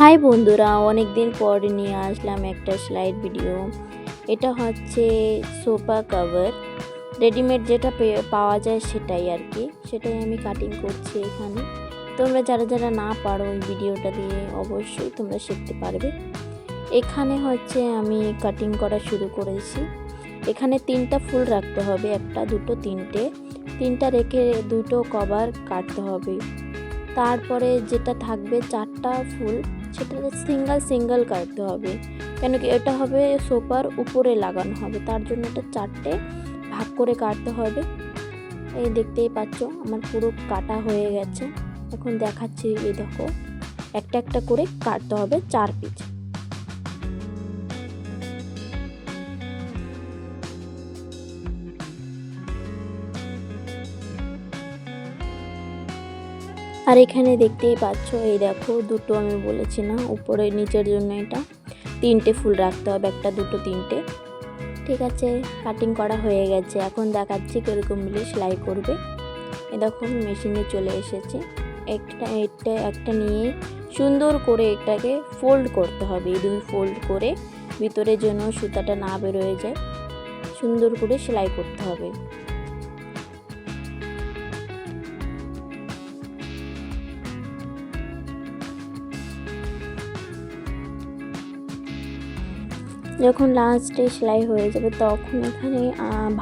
High বন্ধুরা অনেক দিন পর নিয়ে আসলাম একটা স্লাইড ভিডিও এটা হচ্ছে সোফা কভার রেডিমেড যেটা পাওয়া যায় সেটাই আর কি। সেটাই আমি কাটিং করছি এখানে। তোমরা যারা যারা না পারো ওই ভিডিওটা দিয়ে, অবশ্যই তোমরা শিখতে পারবে। এখানে হচ্ছে আমি কাটিং করা শুরু করেছি। এখানে তিনটা ফুল রাখতে হবে, একটা, দুটো, তিনটে। তিনটা রেখে দুটো কভার কাটতে হবে। তারপরে যেটা থাকবে চারটা ফুল সেটা সিঙ্গেল সিঙ্গেল কাটতে হবে। কেন কি এটা হবে সোফার উপরে লাগানো হবে। তার জন্য এটা চারটে ভাগ করে কাটতে হবে। এই দেখতেই পাচ্ছ, আমার পুরো কাটা হয়ে গেছে। এখন দেখাচ্ছি, এই দেখো, একটা একটা করে কাটতে হবে চার পিস আর এখানে দেখতেই পাচ্ছ, এই দেখো, দুটো আমি বলেছি না, উপরে নিচের জন্য এটা। তিনটে ফুল রাখতে হবে, একটা, দুটো, তিনটে। ঠিক আছে কাটিং করা হয়ে গেছে। এখন দেখাচ্ছি কীরকম মিলে সেলাই করবে। এ দেখো মেশিনে চলে এসেছে। একটা, এটা, একটা নিয়ে সুন্দর করে এটাকে ফোল্ড করতে হবে। এই দুই ফোল্ড করে ভিতরে যেন সুতাটা না বেরোয় যায়, সুন্দর করে সেলাই করতে হবে। যখন লাস্টে সেলাই হয়ে যাবে, তখন এখানে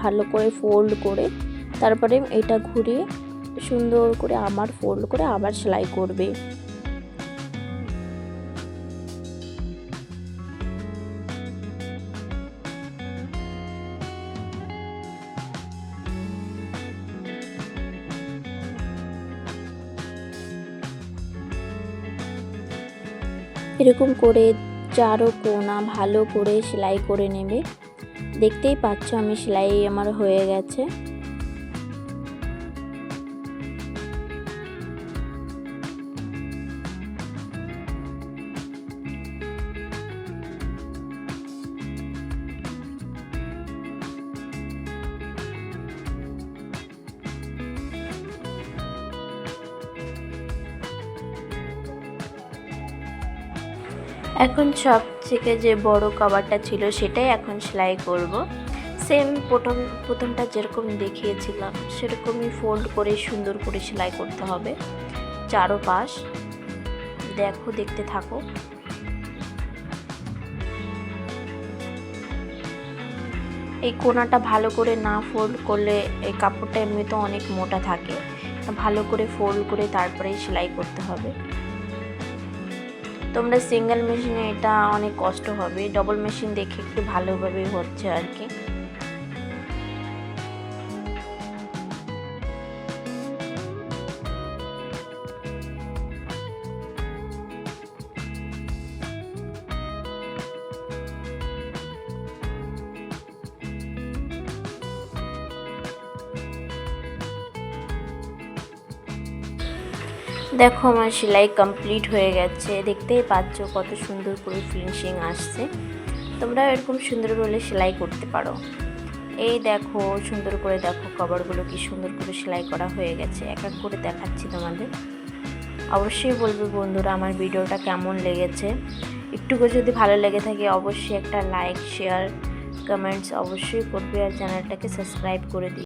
ভালো করে ফোল্ড করে, তারপরে এটা ঘুরিয়ে সুন্দর করে আবার ফোল্ড করে আবার সেলাই করবে। এরকম করে চারো কোনা ভালো করে সেলাই করে নেবে। দেখতেই পাচ্ছ আমি সেলাই আমার হয়ে গেছে। এখন সব থেকে যে বড় কভারটা ছিল সেটাই এখন সেলাই করব। সেম প্রথম, প্রথমটা যেরকম দেখিয়েছিলাম, সেরকমই ফোল্ড করে সুন্দর করে সেলাই করতে হবে। চারো পাশ দেখো, দেখতে থাকো। এই কোনাটা ভালো করে না ফোল্ড করলে এই কাপড়টা এমনিতে অনেক মোটা থাকে। ভালো করে ফোল্ড করে তারপরেই সেলাই করতে হবে। তোমরা সিঙ্গেল মেশিনে এটা অনেক কষ্ট হবে। ডবল মেশিন দেখে একটু ভালোভাবেই হচ্ছে আর কি। দেখো আমার সেলাই কমপ্লিট হয়ে গেছে। দেখতেই পাচ্ছ কত সুন্দর করে ফিনিশিং আসছে। তোমরা এরকম সুন্দর করে সেলাই করতে পারো। এই দেখো, সুন্দর করে দেখো কভারগুলো কি সুন্দর করে সেলাই করা হয়ে গেছে। এক এক করে দেখাচ্ছি তোমাদের। অবশ্যই বলবে বন্ধুরা আমার ভিডিওটা কেমন লেগেছে। একটুকু যদি ভালো লেগে থাকে অবশ্যই একটা লাইক শেয়ার কমেন্টস অবশ্যই করবে আর চ্যানেলটাকে সাবস্ক্রাইব করে দিই